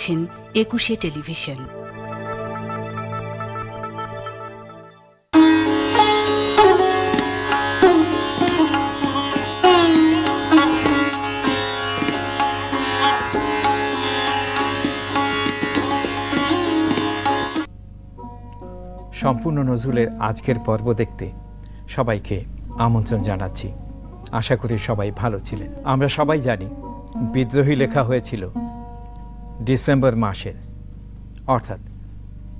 দেখছেন একুশে টেলিভিশন। সম্পূর্ণ নজরুলের আজকের পর্ব দেখতে সবাইকে আমন্ত্রণ জানাচ্ছি। আশা করি সবাই ভালো ছিলেন। আমরা সবাই জানি বিদ্রোহী লেখা হয়েছিল ডিসেম্বর মাসের, অর্থাৎ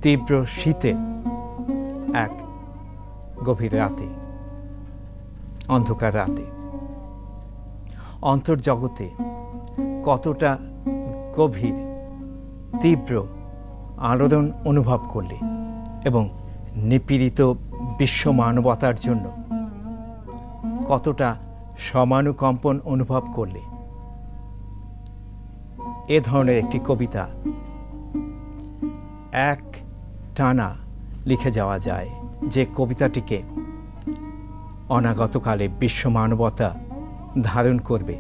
তীব্র শীতে এক গভীর রাতে, অন্ধকার রাতে। অন্তর্জগতে কতটা গভীর, তীব্র আলোড়ন অনুভব করলে এবং নিপীড়িত বিশ্ব মানবতার জন্য কতটা সমানুকম্পন অনুভব করলে এ ধরনের একটি কবিতা। এক টানা লিখে যাওয়া যায় যে কবিতাটিকে অনাগতকালে বিশ্ব মানবতা ধারণ করবে।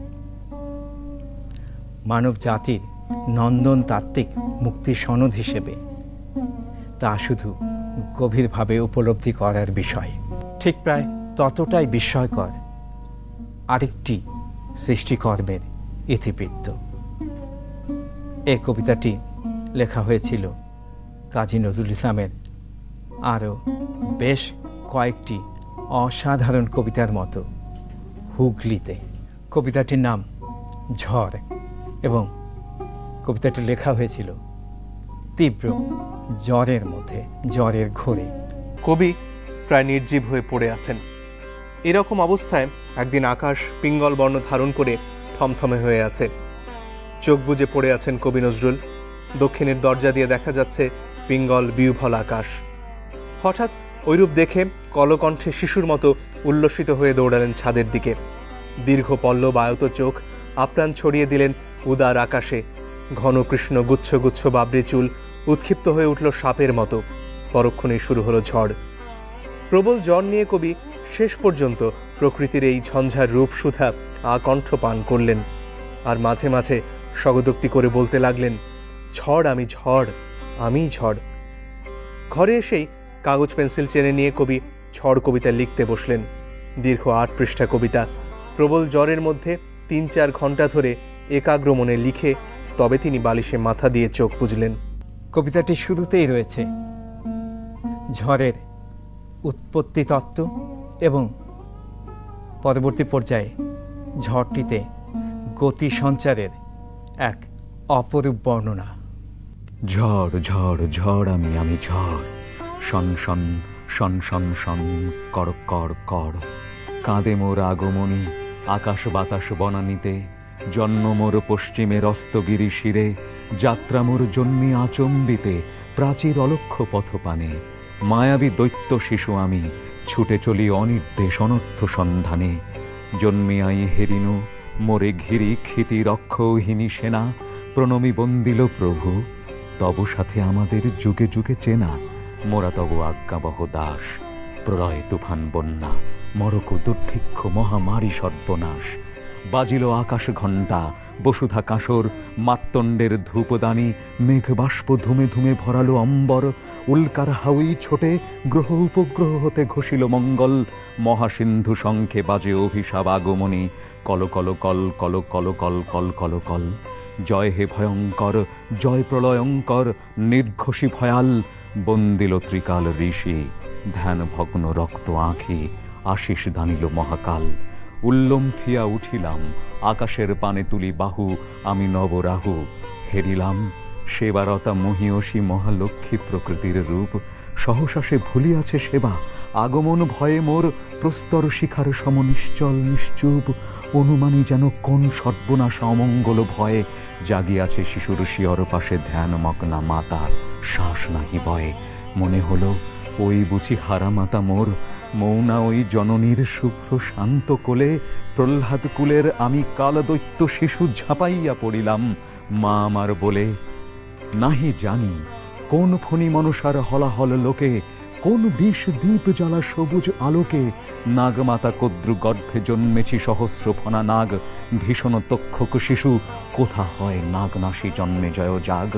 মানব জাতির নন্দন তাত্ত্বিক মুক্তি সনদ হিসেবে তা শুধু গভীরভাবে উপলব্ধি করার বিষয়। ঠিক প্রায় ততটাই বিস্ময়কর আরেকটি সৃষ্টিকর্মের ইতিবৃত্ত। এই কবিতাটি লেখা হয়েছিল কাজী নজরুল ইসলামের। আরও বেশ কয়েকটি অসাধারণ কবিতার মতো হুগলিতে। কবিতাটির নাম ঝড় এবং কবিতাটি লেখা হয়েছিল তীব্র জ্বরের মধ্যে, জ্বরের ঘোরে। কবি প্রায় নির্জীব হয়ে পড়ে আছেন। এরকম অবস্থায় একদিন আকাশ পিঙ্গল বর্ণ ধারণ করে থমথমে হয়ে আছে। চোখ বুজে পড়ে আছেন কবি নজরুল। দক্ষিণের দরজা দিয়ে দেখা যাচ্ছে পিঙ্গল বিউভল আকাশ। হঠাৎ ঐরূপ দেখে কলকণ্ঠে শিশুর মতো উল্লসিত হয়ে দৌড়ালেন ছাদের দিকে। দীর্ঘ পল্লব আয়ত চোখ আপ্রাণ ছড়িয়ে দিলেন উদার আকাশে। ঘন কৃষ্ণ গুচ্ছ গুচ্ছ বাবরি চুল উৎক্ষিপ্ত হয়ে উঠল সাপের মতো। পরক্ষণেই শুরু হলো ঝড়। প্রবল জ্বর নিয়ে কবি শেষ পর্যন্ত প্রকৃতির এই ঝঞ্ঝার রূপ সুধা আকণ্ঠ পান করলেন। আর মাঝে মাঝে স্বগদোক্তি করে বলতে লাগলেন, ঝড় আমি ঝড়, আমিই ঝড়। ঘরে এসেই কাগজ পেন্সিল চেনে নিয়ে কবি ঝড় কবিতা লিখতে বসলেন। দীর্ঘ আট পৃষ্ঠা কবিতা, প্রবল জ্বরের মধ্যে তিন চার ঘণ্টা ধরে একাগ্র মনে লিখে তবে তিনি বালিশে মাথা দিয়ে চোখ বুঝলেন কবিতাটি শুরুতেই রয়েছে, ঝড়ের উৎপত্তি তত্ত্ব এবং পরবর্তী পর্যায়ে ঝড়টিতে গতি সঞ্চারের এক অপরূপ বর্ণনা। ঝড় ঝড় ঝড় আমি আমি ঝড়। শন শন শন শন শন, কর কর কর। কাঁদে মোর আগমনী, আকাশ বাতাস বনানীতে। জন্ম মোর পশ্চিমের অস্তগিরি শিরে। যাত্রা মোর জন্মি আচম্বিতে, প্রাচীর অলক্ষ পথপানে। মায়াবী দৈত্য শিশু আমি, ছুটে চলি অনির্দেশ অনর্থ সন্ধানে। জন্মিয়াই হেরিনু মোরে ঘিরি ক্ষিতি রক্ষৌহিনী সেনা, প্রণমী বন্দিল প্রভু, তব সাথে আমাদের যুগে যুগে চেনা, মোরা তব আজ্ঞাবহ দাস, প্রলয় তুফান বন্যা, মরক দুর্ভিক্ষ মহামারী সর্বনাশ। বাজিল আকাশ ঘণ্টা, বসুধা কাসর মাত্তণ্ডের ধূপদানি মেঘ বাষ্প ধুমে ধুমে ভরালো অম্বর উল্কার হাউই ছোটে গ্রহ উপগ্রহ হতে ঘষিল মঙ্গল, মহাসিন্ধু শঙ্খে বাজে অভিশাপ আগমনী, কল কল কল কল কল কল কল কল কল। জয় হে ভয়ঙ্কর, জয় প্রলয়ঙ্কর, নির্ঘোষী ভয়াল, বন্দিল ত্রিকাল ঋষি ধ্যান ভগ্ন রক্ত আঁখি, আশিস দানিল মহাকাল। উল্লম্ফিয়া উঠিলাম, আকাশের পানে তুলি বাহু, আমি নবরাহু। হেরিলাম, সেবারতা মহিয়সী মহালক্ষ্মী প্রকৃতির রূপ। সহসা সে ভুলিয়াছে সেবা, আগমন ভয়ে মোর প্রস্তর শিখার সম নিশ্চল নিশ্চুপ। অনুমানী যেন কোন সর্বনাশ অমঙ্গল ভয়ে জাগিয়াছে শিশুর শিয়র পাশে ধ্যান মগ্না মাতা, শ্বাস নাহি বয়ে। মনে হলো ওই বুঝি হারা মাতা মোর, মৌনা ওই জননীর শুভ্র শান্ত কোলে, প্রহ্লাদ কুলের আমি কাল দৈত্য শিশু ঝাঁপাইয়া পড়িলাম। মা আমার বলে, নাহি জানি কোন ফণি মনসার হলাহল লোকে, কোন বিষ দ্বীপ জ্বালা সবুজ আলোকে, নাগমাতা কদ্রু গর্ভে জন্মেছি সহস্র ফনা নাগ, ভীষণ তক্ষক শিশু, কোথা হয় নাগনাশী জন্মে জয় জাগ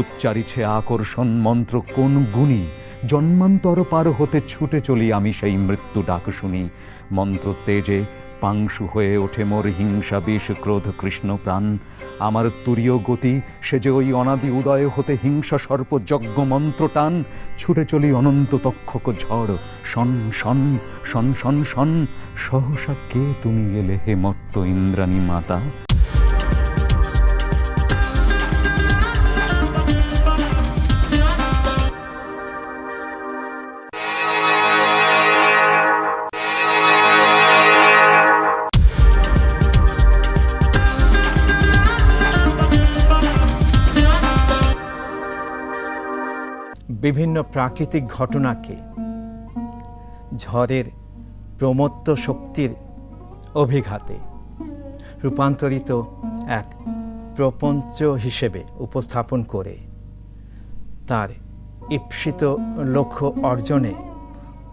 উচ্চারিছে আকর্ষণ মন্ত্র কোন গুণী জন্মান্তর পার হতে ছুটে চলি আমি সেই মৃত্যু ডাক শুনি। মন্ত্র তেজে পাংশু হয়ে ওঠে মোর হিংসা বিষ ক্রোধ কৃষ্ণ প্রাণ। আমার তুরীয় গতি, সে যে ওই অনাদি উদয় হতে হিংসা সর্প যজ্ঞ মন্ত্র টান। ছুটে চলি অনন্ত তক্ষক ঝড়, শন শন শন শন শন। সহসা কে তুমি এলে হে মত্ত ইন্দ্রাণী মাতা? বিভিন্ন প্রাকৃতিক ঘটনাকে, ঝড়ের প্রমত্ত শক্তির অভিঘাতে রূপান্তরিত এক প্রপঞ্চ হিসেবে উপস্থাপন করে তার ঈপ্সিত লক্ষ্য অর্জনে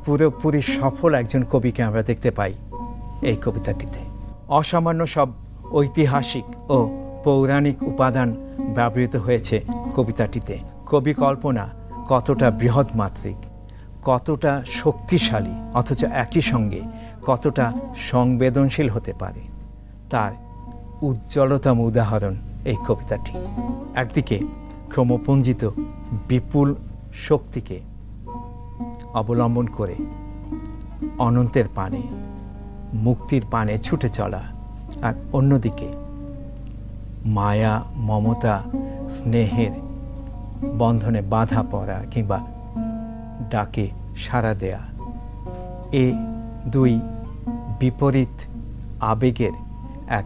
পুরোপুরি সফল একজন কবিকে আমরা দেখতে পাই এই কবিতাটিতে। অসামান্য সব ঐতিহাসিক ও পৌরাণিক উপাদান ব্যবহৃত হয়েছে কবিতাটিতে। কবি কল্পনা কতটা বৃহৎ মাত্রিক, কতটা শক্তিশালী, অথচ একই সঙ্গে কতটা সংবেদনশীল হতে পারে, তার উজ্জ্বলতম উদাহরণ এই কবিতাটি। একদিকে ক্রমপুঞ্জিত বিপুল শক্তিকে অবলম্বন করে অনন্তের পানে, মুক্তির পানে ছুটে চলা, আর অন্যদিকে মায়া, মমতা, স্নেহের বন্ধনে বাধা পড়া কিংবা ডাকে সাড়া দেয়া। এ দুই বিপরীত আবেগের এক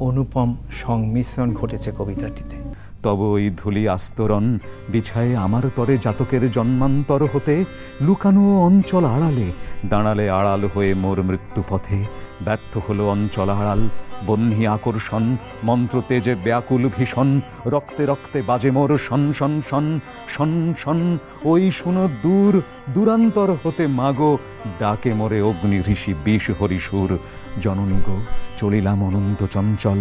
অনুপম সংমিশ্রণ ঘটেছে কবিতাটিতে। তব ওই ধুলি আস্তরণ বিছায়ে আমার তরে জাতকের জন্মান্তর হতে, লুকানো অঞ্চল আড়ালে, দাঁড়ালে আড়াল হয়ে মোর মৃত্যু পথে ব্যর্থ হলো অঞ্চল আড়াল বহ্নি আকর্ষণ মন্ত্র তেজে ব্যাকুল ভীষণ, রক্তে রক্তে বাজে মোর শন শন শন শন শন, ওই শুনো দূর, দূরান্তর হতে মাগো, ডাকে মোরে অগ্নি ঋষি বিষ হরিসুর জননী গো, চলিলাম অনন্ত চঞ্চল,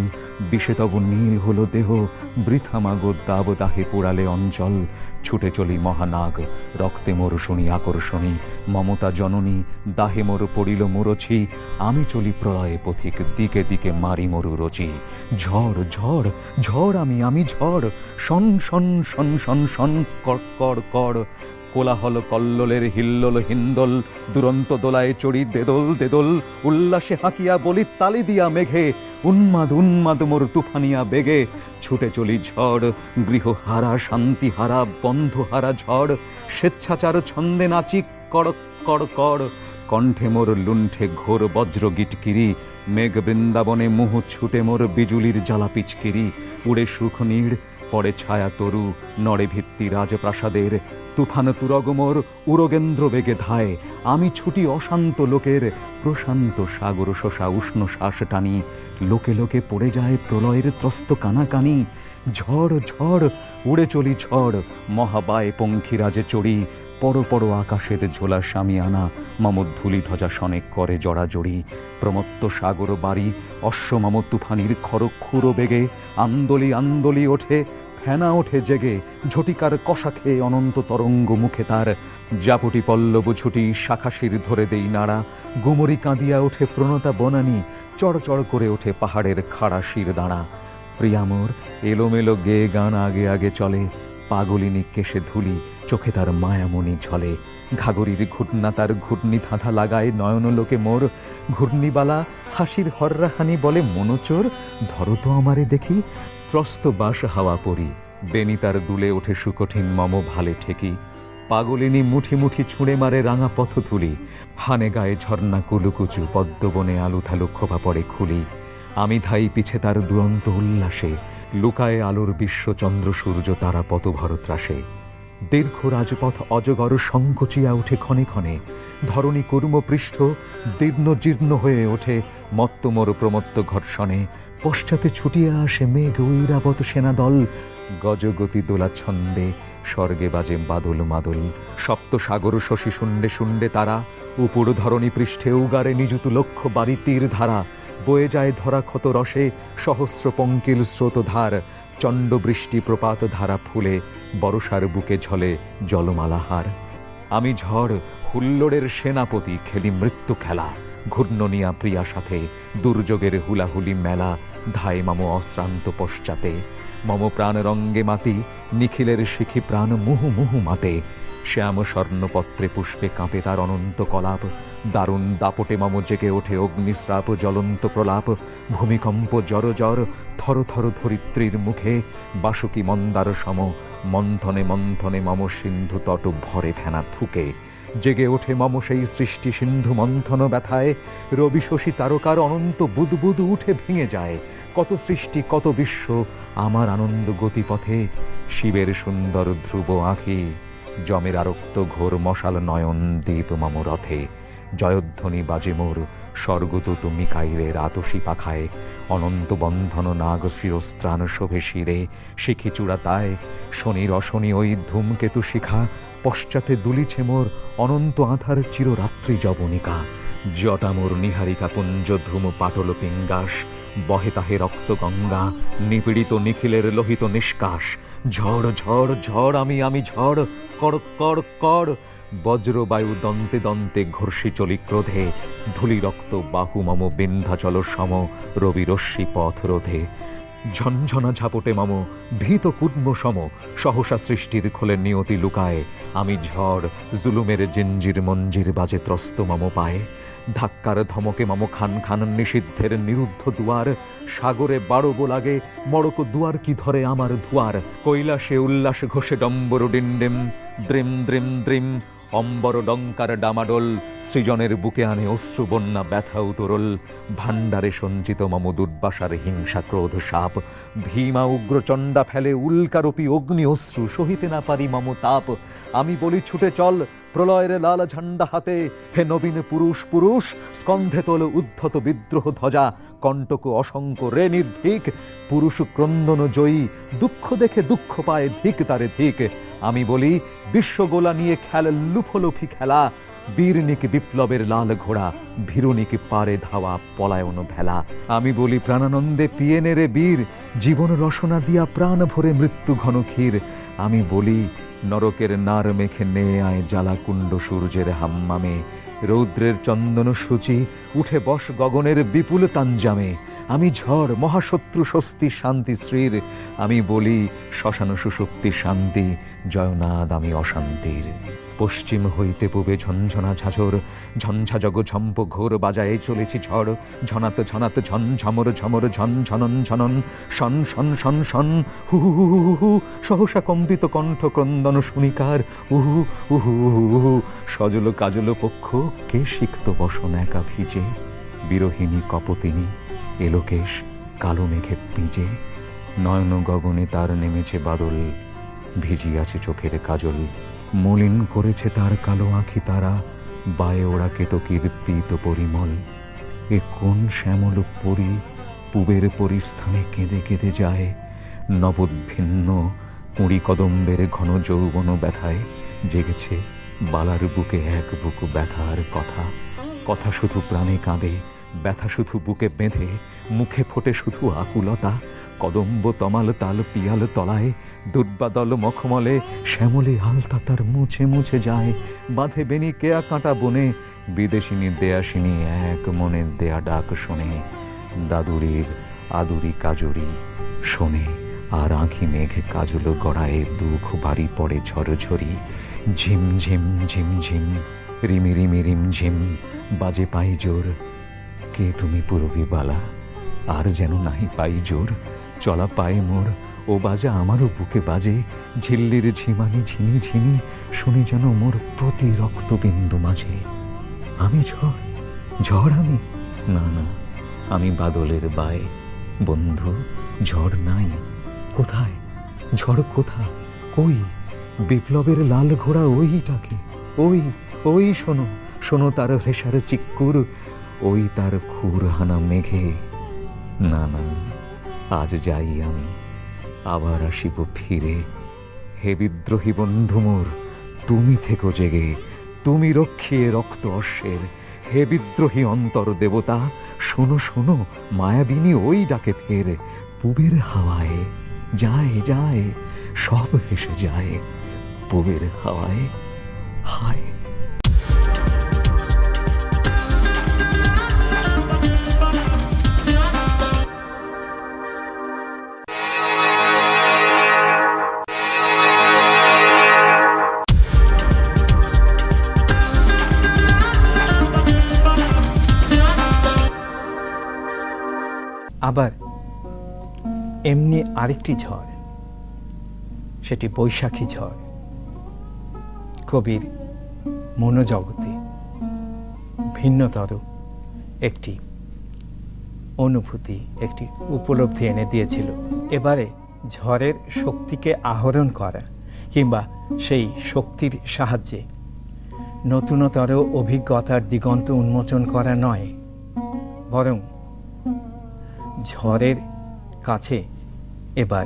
বিষে তব নীল হলো দেহ, বৃথা মাগো দাবদাহে পোড়ালে অঞ্চল। ছুটে চলি মহানাগ, রক্তে মোর শুনি আকর্ষণী, মমতা জননী, দাহে মোর পড়িল মোরছি আমি চলি প্রলয়ে পথিক, দিকে দিকে মারি মরু রচি ঝড় ঝড় ঝড় আমি আমি ঝড়। শন শন শন শন শন, কর কর কর। কোলাহল, কল্লোলের হিল্লোল, হিন্দল, দুরন্ত দোলায় চড়ি, দেদল দেদল। উল্লাসে হাঁকিয়া বলি তালি দিয়া মেঘে, উন্মাদ উন্মাদ মোর তুফানিয়া বেগে। ছুটে চলি ঝড়, গৃহহারা, শান্তিহারা, বন্ধহারা ঝড়। স্বেচ্ছাচার ছন্দে নাচি কড় কড় কড় কণ্ঠে মোর লুণ্ঠে ঘোর বজ্র গিটকিরি, মেঘ বৃন্দাবনে মুহ ছুটে মোর বিজুলির জ্বালা পিচকিরি, উড়ে সুখ নীড়, পড়ে ছায়া তরু, নড়ে ভিত্তি রাজপ্রাসাদের, তুফান তুরগমোর উরগেন্দ্র বেগে ধায়, আমি ছুটি অশান্ত লোকের, প্রশান্ত সাগর শোষা উষ্ণ শ্বাস টানি, লোকে লোকে পড়ে যায় প্রলয়ের ত্রস্ত কানাকানি, ঝড় ঝড় উড়ে চলি ঝড়, মহাবায় পঙ্খিরাজে চড়ি পড়ো পর আকাশের ঝোলা স্বামী আনা মম ধুলি ধ্বজা সনেক করে জড়াজড়ি, প্রমত্ত সাগর বাড়ি, অশ্ব মম তুফানির খুঁড়ো বেগে, আন্দোলি আন্দোলি ওঠে, ফেনা ওঠে জেগে, ঝটিকার কষা খেয়ে অনন্ত তরঙ্গ মুখে তার, জাপটি পল্লব ছুটি শাখাশির ধরে দেই নাড়া, গুমরি কাঁদিয়া ওঠে প্রণতা বনানী, চড়চড় করে ওঠে পাহাড়ের খাড়া শির দাঁড়া, প্রিয়ামোর এলোমেলো গে গান আগে আগে চলে পাগলিনী কেশে ধুলি, চোখে তার মায়ামণি ঝলে। ঘাগরির ঘুটনা তার ঘুটনি ধাঁধা লাগায়, নয়নলোকে মোর ঘূর্ণিবালা, হাসির হররাহানি বলে মনোচোর। ধরো তো আমারে দেখি, ত্রস্ত বাস হাওয়া পরি। বেনি তার দুলে ওঠে সুকঠিন, মম ভালে ঠেকি। পাগলিনী মুঠি মুঠি ছুঁড়ে মারে রাঙা পথ তুলি হানে গায়ে ঝর্ণা কুলুকুচু, পদ্মবনে আলু থালু খোপা পড়ে খুলি। আমি ধাই পিছে তার দুরন্ত উল্লাসে লুকায়ে আলোর বিশ্ব চন্দ্র সূর্য তারা পথভরত্রাসে দীর্ঘ রাজপথ অজগর সংকুচিয়া ওঠে ক্ষণে ক্ষণে। ধরণী কুর্মপৃষ্ঠ দীর্ণ জীর্ণ হয়ে ওঠে মত্তমর প্রমত্ত ঘর্ষণে। পশ্চাতে ছুটিয়া আসে মেঘ, ঐরাবত সেনাদল। গজগতি দোলা ছন্দে স্বর্গে বাজে বাদল মাদল, সপ্ত সাগর শশী শুন্ডে শুন্ডে তারা, উপর ধরণী পৃষ্ঠে উগারে নিযুত লক্ষ বাড়ি তীর ধারা, বয়ে যায় ধরা ক্ষত রসে সহস্র পঙ্কিল স্রোতধার, চণ্ড বৃষ্টি প্রপাত ধারা ফুলে বরসার বুকে ঝলে জলমালাহার। আমি ঝড় হুল্লোড়ের সেনাপতি খেলি মৃত্যু খেলা ঘূর্ণনিয়া প্রিয়া সাথে, দুর্যোগের হুলাহুলি মেলা, ধায় মামো অশ্রান্ত পশ্চাতে। মম প্রাণ রঙ্গে মাতি, নিখিলের শিখি প্রাণ মুহু মুহু মাতে। শ্যাম স্বর্ণপত্রে পুষ্পে কাঁপে তার অনন্ত কলাপ। দারুণ দাপটে মম জেগে ওঠে অগ্নিস্রাপ জ্বলন্ত প্রলাপ। ভূমিকম্প জর জর, থর থর ধরিত্রীর মুখে। বাসুকি মন্দার সম, মন্থনে মন্থনে মম সিন্ধু তট ভরে ফেনা থুকে। জেগে ওঠে মম সেই সৃষ্টি সিন্ধু মন্থন ব্যথায়। রবি শশী তারকার অনন্ত বুদবুদ উঠে ভেঙে যায়। কত সৃষ্টি, কত বিশ্ব, আমার আনন্দ গতিপথে শিবের সুন্দর ধ্রুব আঁখি জমের আরক্ত ঘোর মশাল নয়ন দ্বীপ মম রথে। জয়ধ্বনি বাজে মোর, স্বর্গদূত মিকাইলের আতসী পাখায়, অনন্ত বন্ধন নাগ শিরস্ত্রাণ শোভে শিরে, শিখি চূড়াতায় শনির অশনি ওই ধূমকেতু শিখা, পশ্চাতে দুলিছে মোর অনন্ত আধার চিররাত্রি জবনিকা। জটামোর নিহারিকা পুঞ্জ ধূম পাটল পিঙ্গাস, বহে তাহে রক্ত গঙ্গা, নিপীড়িত নিখিলের লোহিত নিষ্কাশ ঝড় ঝড় ঝড় আমি আমি ঝড় কর কর কর বজ্রবায়ু দন্তে দন্তে ঘর্ষি চলি ক্রোধে ধুলি রক্ত বাহু মম বিন্ধ্যাচল সম, রবি রশ্মি পথ রোধে। ঝনঝনা ঝাপটে মম, ভীত কুর্ম সম, সহসা সৃষ্টির খোলে নিয়তি লুকায়। আমি ঝড়, জুলুমের জিঞ্জির মঞ্জির বাজে ত্রস্ত মম পায়ে। ধাক্কার ধমকে মম খান খান নিষিদ্ধের নিরুদ্ধ দুয়ার। সাগরে বাড়বো লাগে, মড়ক দুয়ার কি ধরে আমার ধুয়ার? কৈলাসে উল্লাস ঘোষে ডম্বর ডিন্ডিম, দ্রিম দ্রিম দ্রিম অম্বর ডঙ্কার ডামাডোল সৃজনের বুকে আনে অশ্রু বন্যা ব্যথা উতরল। ভাণ্ডারে সঞ্চিত মম দুর্বাসার হিংসা ক্রোধ সাপ। ভীমা উগ্রচণ্ডা ফেলে উল্কারূপী অগ্নি অশ্রু সহিতে না পারি মম তাপ। আমি বলি, ছুটে চল, প্রলয়ের লাল ঝান্ডা হাতে। হে নবীন পুরুষ পুরুষ, স্কন্ধে তোল উদ্ধত বিদ্রোহ ধ্বজা। কণ্টক অসংখ্য রে নির্ভীক, পুরুষ ক্রন্দন জয়ী। দুঃখ দেখে দুঃখ পায় ধিক তারে ধিক। আমি বলি, বিশ্বগোলা নিয়ে খেল, লুফলুফি খেলা, বীরনিক বিপ্লবের লাল ঘোড়া, ভীরুনিক পারে ধাওয়া পলায়ন ভেলা। আমি বলি, প্রাণানন্দে পিয়ে নেরে বীর, জীবন রসনা দিয়া প্রাণ ভরে মৃত্যু ঘন ক্ষীর। আমি বলি, নরকের নার মেখে নেয় আয় জ্বালা কুণ্ড সূর্যের হাম্মামে রৌদ্রের চন্দন সূচি, উঠে বস গগনের বিপুল তাঞ্জামে। আমি ঝড়, মহাশত্রু স্বস্তি, শান্তি শ্রীর আমি বলি, শ্মশান সুশক্তি শান্তি, জয়নাদ, আমি অশান্তির। পশ্চিম হইতে পূবে ঝনঝনা ঝাঝর ঝঞ্ঝা জগ ঝম্প ঘোর বাজায়ে চলেছি ঝড় ঝনাত ঝনাত ঝন ঝমর ঝমর ঝন ঝনন ঝনন শন শন শন শন হু হু হু হু সহসা কম্পিত কণ্ঠ ক্রন্দন শুনিকার উহু উহু উহু সজল কাজল পক্ষ কে সিক্ত বসন একা ভিজে বিরোহিণী কপতিনী এলোকেশ কালো মেঘে পিজে নয়ন গগনে তার নেমেছে বাদল ভিজিয়াছে চোখের কাজল মলিন করেছে তার কালো আঁখি তারা, বায়ে ওড়া কেতকীর পীত পরিমল। এ কোন শ্যামল পরি পুবের পরিস্থানে কেঁদে কেঁদে যায়? নবোদ্ভিন্ন কুঁড়ি কদম্বের ঘন যৌবন ব্যথায় জেগেছে বালার বুকে এক বুক ব্যথার কথা। কথা শুধু প্রাণে কাঁদে, ব্যথা শুধু বুকে বেঁধে, মুখে ফোটে শুধু আকুলতা। কদম্ব তমাল তাল পিয়াল তলায়, দুর্বাদল মখমলে, শ্যামলে আলতা তার মুছে মুছে যায়, বাঁধে বেনি কেয়া কাঁটা বনে, বিদেশিনী দেয়াসিনী এক মনে দেয়া ডাক শোনে, দাদুরির আদুরি কাজুরি শোনে, আর আঁখি মেঘ কাজল গড়ায়, দুঃখ বাড়ি পড়ে ঝরঝরি, ঝিম ঝিম ঝিম ঝিম, রিমি রিমি রিম ঝিম, বাজে পাই জোর, কে তুমি পুরবি বালা, আর যেন নাহি পাই জোর চলা পায়ে মোর, ও বাজা আমারও বুকে বাজে। ঝিল্লির ঝিমানি ঝিনি ঝিনি শুনি যেন মোর প্রতি রক্তবিন্দু মাঝে। আমি ঝড়? ঝড় আমি? না না, আমি বাদলের বায়ে। বন্ধু, ঝড় নাই। কোথায়? ঝড় কোথা কই? বিপ্লবের লাল ঘোড়া ওইটাকে। ওই ওই শোনো শোনো তার হেসার চিক্কুর, ওই তার খুর হানা মেঘে। না না। আজ যাই আমি, আবার আসিব ফিরে। হে বিদ্রোহী বন্ধু মোর, তুমি থেকো জেগে, তুমি রক্ষিয়ে রক্ত অশ্বের। হে বিদ্রোহী অন্তর দেবতা, শোনো শোনো, মায়াবিনী ওই ডাকে ফের। পুবের হাওয়ায় যায় যায়, সব ভেসে যায়। পুবের হাওয়ায় হায়। আবার এমনি আরেকটি ঝড়। সেটি বৈশাখী ঝড়। কবির মনোজগতে ভিন্নতর একটি অনুভূতি, একটি উপলব্ধি এনে দিয়েছিল। এবারে ঝড়ের শক্তিকে আহরণ করা কিংবা সেই শক্তির সাহায্যে নতুনতর অভিজ্ঞতার দিগন্ত উন্মোচন করা নয়, বরং ঝড়ের কাছে এবার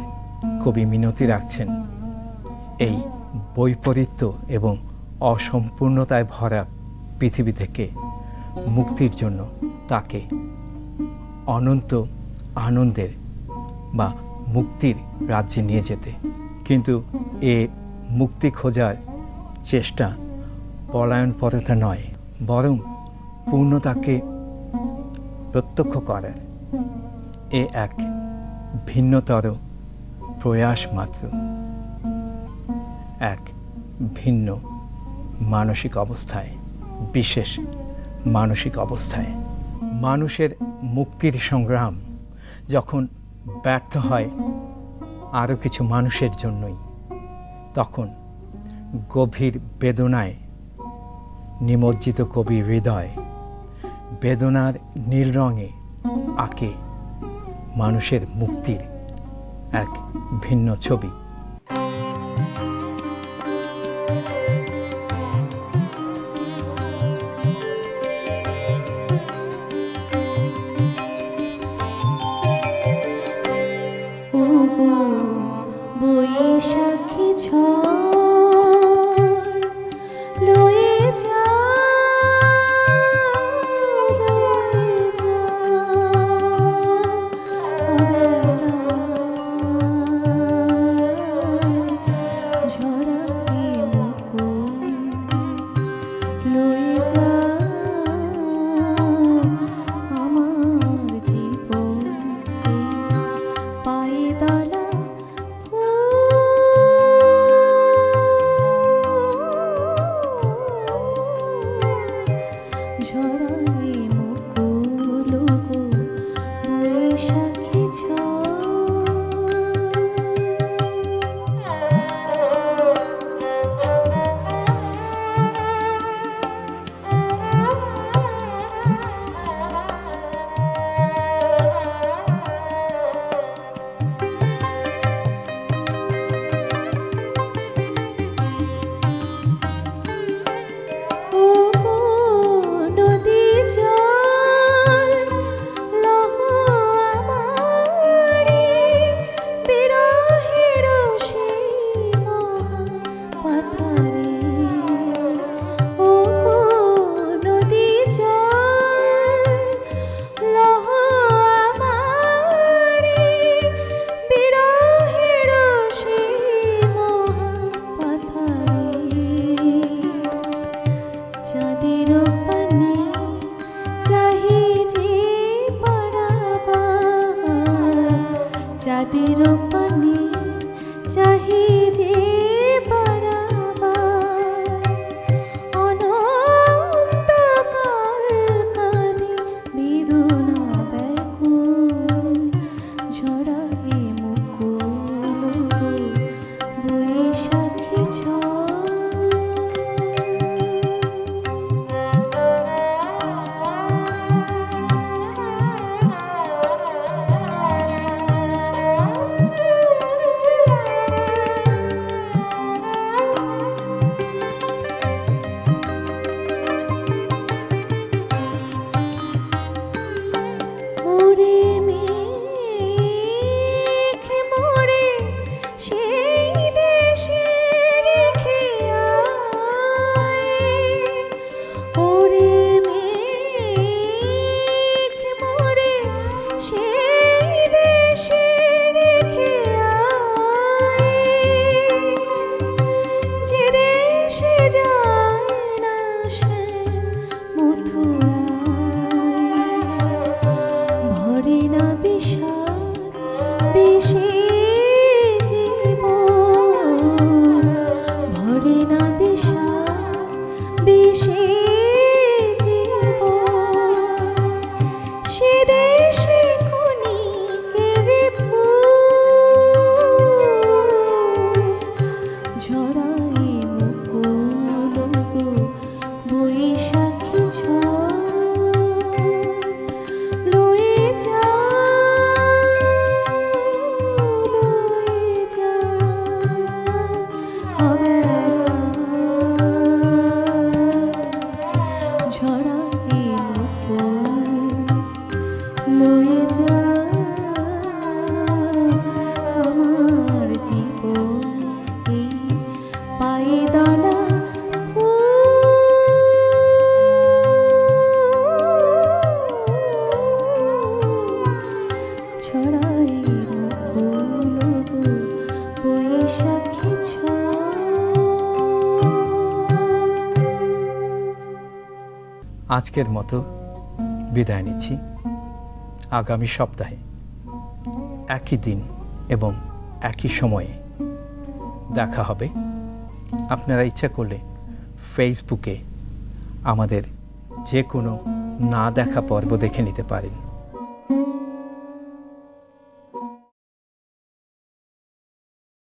কবি মিনতি রাখছেন। এই বৈপরীত্য এবং অসম্পূর্ণতায় ভরা পৃথিবী থেকে মুক্তির জন্য তাকে অনন্ত আনন্দের বা মুক্তির রাজ্যে নিয়ে যেতে। কিন্তু এ মুক্তি খোঁজার চেষ্টা পলায়ন পথতা নয়, বরং পূর্ণতাকে প্রত্যক্ষ করার এ এক ভিন্নতর প্রয়াস মাত্র। এক ভিন্ন মানসিক অবস্থায়, বিশেষ মানসিক অবস্থায়। মানুষের মুক্তির সংগ্রাম যখন ব্যর্থ হয় আরও কিছু মানুষের জন্যই, তখন গভীর বেদনায় নিমজ্জিত কবি হৃদয় বেদনার নীল রঙে আঁকে মানুষের মুক্তির এক ভিন্ন ছবি। núi চাঁদের পানে আজকের মতো বিদায় নিচ্ছি। আগামী সপ্তাহে একই দিন এবং একই সময়ে দেখা হবে। আপনারা ইচ্ছা করলে ফেসবুকে আমাদের যে কোনো না দেখা পর্ব দেখে নিতে পারেন।